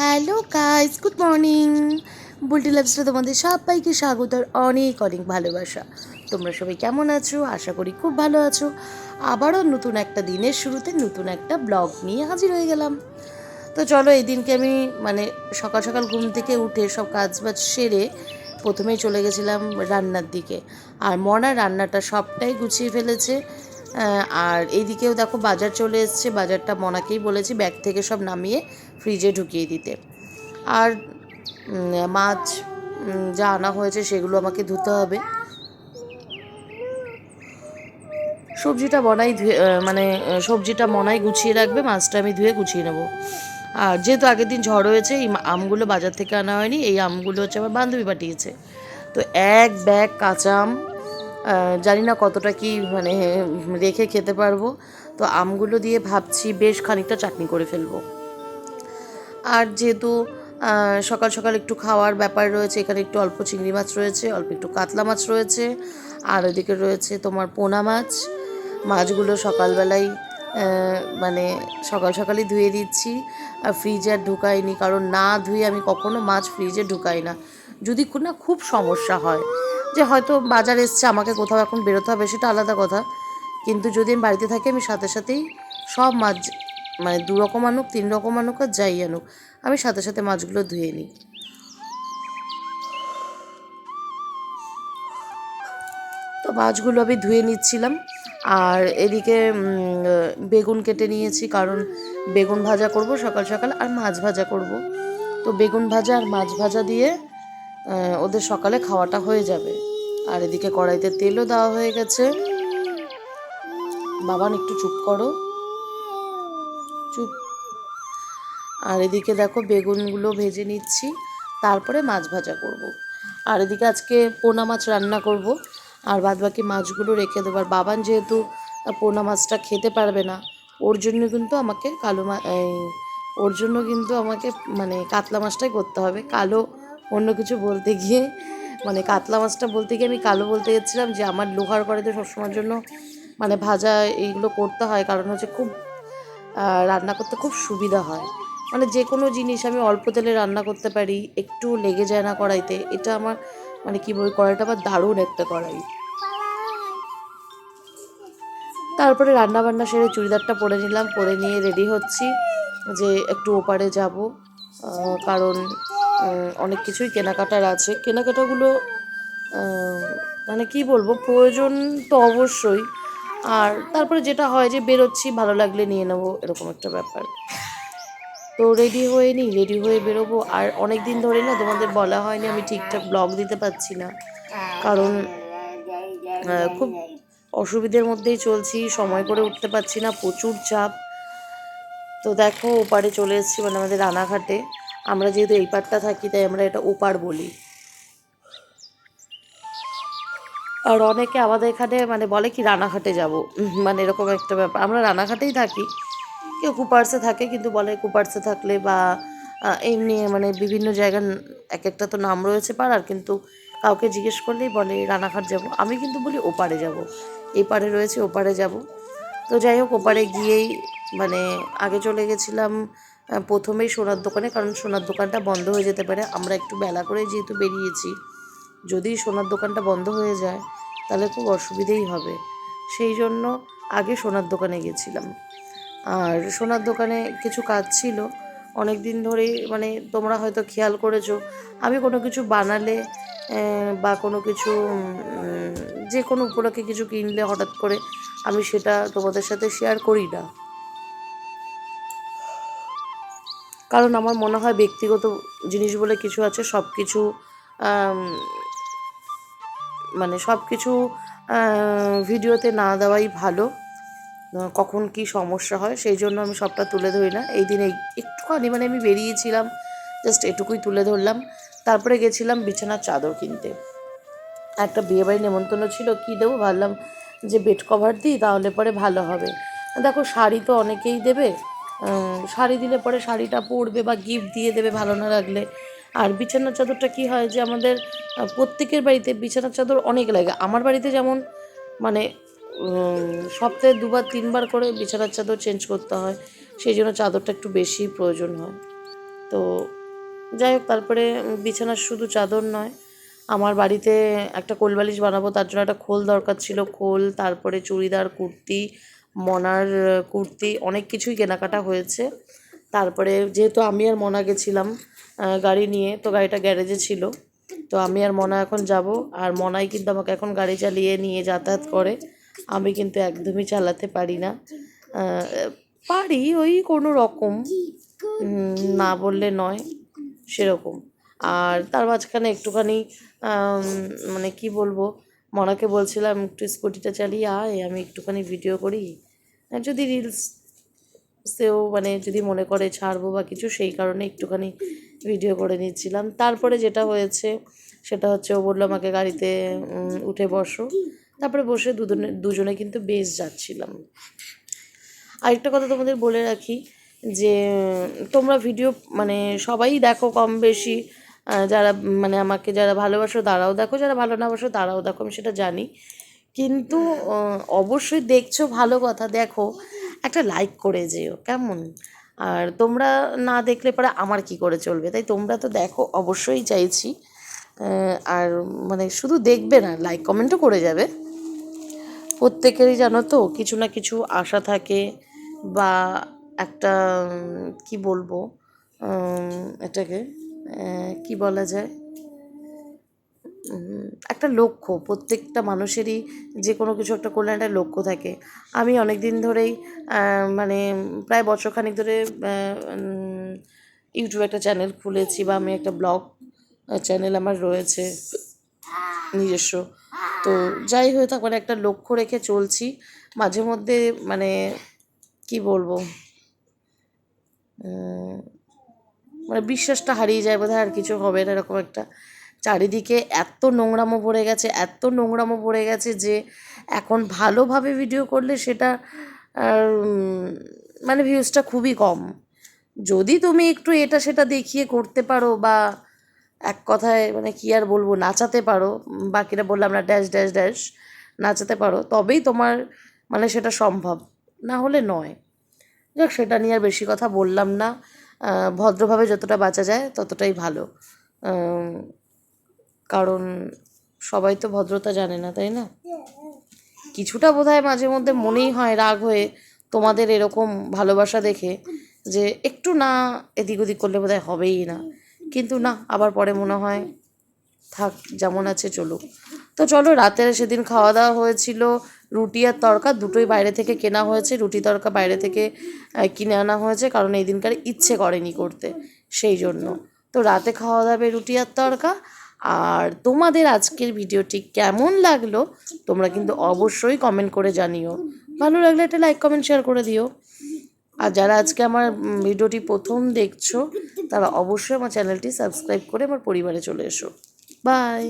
Hello guys good morning Bulti লাভসটা তোমাদের সবাইকে স্বাগত আর অনেক অনেক ভালোবাসা। তোমরা সবাই কেমন আছো? আশা করি খুব ভালো আছো। আবারও নতুন একটা দিনের শুরুতে নতুন একটা ব্লগ নিয়ে হাজির হয়ে গেলাম। তো চলো এই দিনকে আমি মানে সকাল সকাল ঘুম থেকে উঠে সব কাজ বাজ সেরে প্রথমেই চলে গেছিলাম রান্নার দিকে। আর মনা রান্নাটা সবটাই গুছিয়ে ফেলেছে। আর এইদিকেও দেখো বাজার চলে এসছে। বাজারটা মনাকেই বলেছি ব্যাগ থেকে সব নামিয়ে ফ্রিজে ঢুকিয়ে দিতে। আর মাছ যা আনা হয়েছে সেগুলো আমাকে ধুতে হবে। সবজিটা বনাই ধুয়ে মানে সবজিটা মনাই গুছিয়ে রাখবে, মাছটা আমি ধুয়ে গুছিয়ে নেব। আর যেহেতু আগের দিন ঝড় হয়েছে, এই আমগুলো বাজার থেকে আনা হয়নি, এই আমগুলো হচ্ছে আমার বান্ধবী পাঠিয়েছে। তো এক ব্যাগ কাঁচা আম জানি না কতটা কি মানে রেখে খেতে পারব। তো আমগুলো দিয়ে ভাবছি বেশ খানিকটা চাটনি করে ফেলব। আর যেহেতু সকাল সকাল একটু খাওয়ার ব্যাপার রয়েছে, এখানে একটু অল্প চিংড়ি মাছ রয়েছে, অল্প একটু কাতলা মাছ রয়েছে, আর ওদিকে রয়েছে তোমার পোনা মাছ। মাছগুলো সকালবেলাই মানে সকাল সকালই ধুয়ে দিচ্ছি। আর ফ্রিজে আর ঢুকাইনি, কারণ না ধুয়ে আমি কখনো মাছ ফ্রিজে ঢুকাই না। যদি না, খুব সমস্যা হয়। যে হয়তো বাজার এসছে, আমাকে কোথাও এখন বেরোতে হবে সেটা আলাদা কথা। কিন্তু যদি আমি বাড়িতে থাকি, আমি সাথে সাথেই সব মাছ মানে দু রকম আনুক, তিন রকম আনুক আর যাই আনুক, আমি সাথে সাথে মাছগুলো ধুয়ে নিই। তো মাছগুলো আমি ধুয়ে নিচ্ছিলাম। আর এদিকে বেগুন কেটে নিয়েছি, কারণ বেগুন ভাজা করব সকাল সকাল আর মাছ ভাজা করব। তো বেগুন ভাজা আর মাছ ভাজা দিয়ে ওদের সকালে খাওয়াটা হয়ে যাবে। আর এদিকে কড়াইতে তেলও দেওয়া হয়ে গেছে। বাবান, একটু চুপ করো। চুপ। আর এদিকে দেখো বেগুনগুলো ভেজে নিচ্ছি, তারপরে মাছ ভাজা করব। আর এদিকে আজকে পোনা মাছ রান্না করব, আর বাদ বাকি মাছগুলো রেখে দেবো। আর বাবান যেহেতু পোনা মাছটা খেতে পারবে না, ওর জন্য কিন্তু আমাকে কালো মা ওর জন্য কিন্তু আমাকে মানে কাতলা মাছটাই করতে হবে। কালো অন্য কিছু বলতে গিয়ে মানে কাতলা মাছটা বলতে গিয়ে আমি কালো বলতে গেছিলাম যে আমার লোহার কড়াইতে সবসময়ের জন্য মানে ভাজা এইগুলো করতে হয়, কারণ হচ্ছে খুব রান্না করতে খুব সুবিধা হয়। মানে যে কোনো জিনিস আমি অল্প তেলে রান্না করতে পারি, একটু লেগে যায় না কড়াইতে, এটা আমার মানে কি বলি কড়াইটা আবার দারুণ একটা কড়াই। তারপরে রান্না বান্না সেরে চুড়িদারটা পরে নিলাম, পরে নিয়ে রেডি হচ্ছি যে একটু ওপারে যাব কারণ অনেক কিছুই কেনাকাটার আছে। কেনাকাটাগুলো মানে কি বলব, প্রয়োজন তো অবশ্যই। আর তারপরে যেটা হয় যে বেরোচ্ছি, ভালো লাগলে নিয়ে নেব, এরকম একটা ব্যাপার। তো রেডি হয়ে নিই রেডি হয়ে বেরোবো। আর অনেক দিন ধরে না তোমাদের বলা হয়নি, আমি ঠিকঠাক ব্লগ দিতে পারছি না। কারণ খুব অসুবিধের মধ্যেই চলছি, সময় করে উঠতে পারছি না, প্রচুর চাপ। তো দেখো, ওপারে চলে এসেছি মানে আমাদের রানাঘাটে। আমরা যেহেতু এই পারটা থাকি, তাই আমরা এটা ওপার বলি। আর অনেকে আমাদের এখানে মানে বলে কি, রানাঘাটে যাব। মানে এরকম একটা ব্যাপার। আমরা রানাঘাটেই থাকি। কেউ কুপার্সে থাকে, কিন্তু বলে কুপার্সে থাকলে বা এমনি মানে বিভিন্ন জায়গার এক একটা তো নাম রয়েছে পাড়ার, কিন্তু কাউকে জিজ্ঞেস করলেই বলে, রানাঘাট যাব। আমি কিন্তু বলি ওপারে যাব। এই পারে রয়েছে, ওপারে যাব। তো যাই হোক, ওপারে গিয়েই মানে আগে চলে গেছিলাম প্রথমেই সোনার দোকানে, কারণ সোনার দোকানটা বন্ধ হয়ে যেতে পারে। আমরা একটু বেলা করে যেহেতু বেরিয়েছি, যদি সোনার দোকানটা বন্ধ হয়ে যায়, তাহলে খুব অসুবিধেই হবে। সেই জন্য আগে সোনার দোকানে গেছিলাম। আর সোনার দোকানে কিছু কাজ ছিল। অনেক দিন ধরেই মানে তোমরা হয়তো খেয়াল করেছ, আমি কোনো কিছু বানালে বা কোনো কিছু যে কোনো উপলক্ষে কিছু কিনলে হঠাৎ করে আমি সেটা তোমাদের সাথে শেয়ার করি না। কারণ আমার মনে হয় ব্যক্তিগত জিনিস বলে কিছু আছে সব কিছু মানে সব কিছু ভিডিওতে না দেওয়াই ভালো। কখন কি সমস্যা হয়, সেই জন্য আমি সবটা তুলে ধরি না। এই দিন একটুখানি মানে আমি বেরিয়েছিলাম জাস্ট এটুকুই তুলে ধরলাম। তারপরে গেছিলাম বিছানার চাদর কিনতে। একটা বিয়েবাড়ি নেমন্তন্ন ছিল, কি দেবো? ভাবলাম যে বেড কভার দিই, তাহলে পরে ভালো হবে। দেখো, শাড়ি তো অনেকেই দেবে। শাড়ি দিলে পরে শাড়িটা পরবে বা গিফট দিয়ে দেবে ভালো না লাগলে। আর বিছানার চাদরটা কি হয় যে আমাদের প্রত্যেকের বাড়িতে বিছানার চাদর অনেক লাগে। আমার বাড়িতে যেমন মানে সপ্তাহে দুবার, তিনবার করে বিছানার চাদর চেঞ্জ করতে হয়। সেই জন্য চাদরটা একটু বেশি প্রয়োজন হয়। তো যাই হোক, তারপরে বিছানার শুধু চাদর নয়। আমার বাড়িতে একটা কোলবালিশ বানাবো, তার জন্য একটা খোল দরকার ছিল। খোল, তারপরে চুড়িদার, কুর্তি মনার কুর্তি অনেক কিছুই কেনাকাটা হয়েছে। তারপরে যেহেতু আমি আর মনা গেছিলাম গাড়ি নিয়ে, তো গাড়িটা গ্যারেজে ছিল। তো আমি আর মনা এখন যাব, আর মনাই কিন্তু আমাকে এখন গাড়ি চালিয়ে নিয়ে যাতায়াত করে। আমি কিন্তু একদমই চালাতে পারি না। পারি ওই কোনো রকম না বললে নয়, সেরকম। আর তার মাঝখানে একটুখানি মানে কি বলব, মনাকে বলছিলাম, একটু স্কুটিটা চালিয়ে আয়, আমি একটুখানি ভিডিও করি। যদি রিলস সেও মানে যদি মনে করে ছাড়বো বা কিছু, সেই কারণে একটুখানি ভিডিও করে নিচ্ছিলাম। তারপরে যেটা হয়েছে, সেটা হচ্ছে ও বলল, আমাকে গাড়িতে উঠে বসো। তারপরে বসে দুজনে দুজনে কিন্তু বেশ যাচ্ছিলাম। আরেকটা কথা তোমাদের বলে রাখি যে, তোমরা ভিডিও মানে সবাই দেখো কম বেশি যারা মানে আমাকে যারা ভালোবাসো তারাও দেখো, যারা ভালো না বাসো তারাও দেখো, আমি সেটা জানি। কিন্তু অবশ্যই দেখছ ভালো কথা। দেখো, একটা লাইক করে যেও, কেমন? আর তোমরা না দেখলে পরে আমার কি করে চলবে? তাই তোমরা তো দেখো, অবশ্যই চাইছি। আর মানে শুধু দেখবে না লাইক কমেন্টও করে যাবে। প্রত্যেকেরই জানো তো, কিছু না কিছু আশা থাকে বা একটা কি বলব? এটাকে কি বলা যায়? একটা লক্ষ্য। প্রত্যেকটা মানুষেরই যে কোনো কিছু একটা করলে একটা লক্ষ্য থাকে। আমি অনেক দিন ধরেই মানে প্রায় বছরখানেক ধরে ইউটিউবে একটা চ্যানেল খুলেছি বা আমি একটা ব্লগ চ্যানেল আমার রয়েছে নিজস্ব। তো যাই হয়ে থাক মানে একটা লক্ষ্য রেখে চলছি। মাঝে মধ্যে মানে কি বলব? মানে বিশ্বাসটা হারিয়ে যায় বোধহয় আর কিছু হবে না, এরকম একটা চারিদিকে এত নোংরামো ভরে গেছে, এত নোংরামো ভরে গেছে যে এখন ভালোভাবে ভিডিও করলে সেটা মানে ভিউজটা খুবই কম। যদি তুমি একটু এটা সেটা দেখিয়ে করতে পারো বা এক কথায় মানে কি আর বলব, নাচাতে পারো, বাকিরা বললাম না ড্যাশ ড্যাশ ড্যাশ নাচাতে পারো, তবেই তোমার মানে সেটা সম্ভব। না হলে নয়। যাক, সেটা নিয়ে আর বেশি কথা বললাম না। ভদ্রভাবে যতটা বাঁচা যায় ততটাই ভালো। কারণ সবাই তো ভদ্রতা জানে না, তাই না? কিছুটা বোধহয় মাঝে মধ্যে মনেই হয় রাগ হয়ে তোমাদের এরকম ভালোবাসা দেখে যে একটু না এদিক ওদিক করলে বোধহয় হবেই না। কিন্তু না, আবার পরে মনে হয়, থাক, যেমন আছে চলুক। তো চলো রাতে সেদিন খাওয়া দাওয়া হয়েছিল, রুটি আর তড়কা দুটোই বাইরে থেকে কেনা হয়েছে। রুটি, তরকা বাইরে থেকে কিনে আনা হয়েছে, কারণ এই দিনকার ইচ্ছে করেনি করতে, সেই জন্য। তো রাতে খাওয়া দাবে রুটি আর তড়কা আর তোমাদের আজকের ভিডিওটি কেমন লাগল, তোমরা কিন্তু অবশ্যই কমেন্ট করে জানিও। ভালো লাগলে একটা লাইক কমেন্ট শেয়ার করে দিও। আর যারা আজকে আমার ভিডিওটি প্রথম দেখছ, তারা অবশ্যই আমার চ্যানেলটি সাবস্ক্রাইব করে আমার পরিবারে চলে এসো। বাই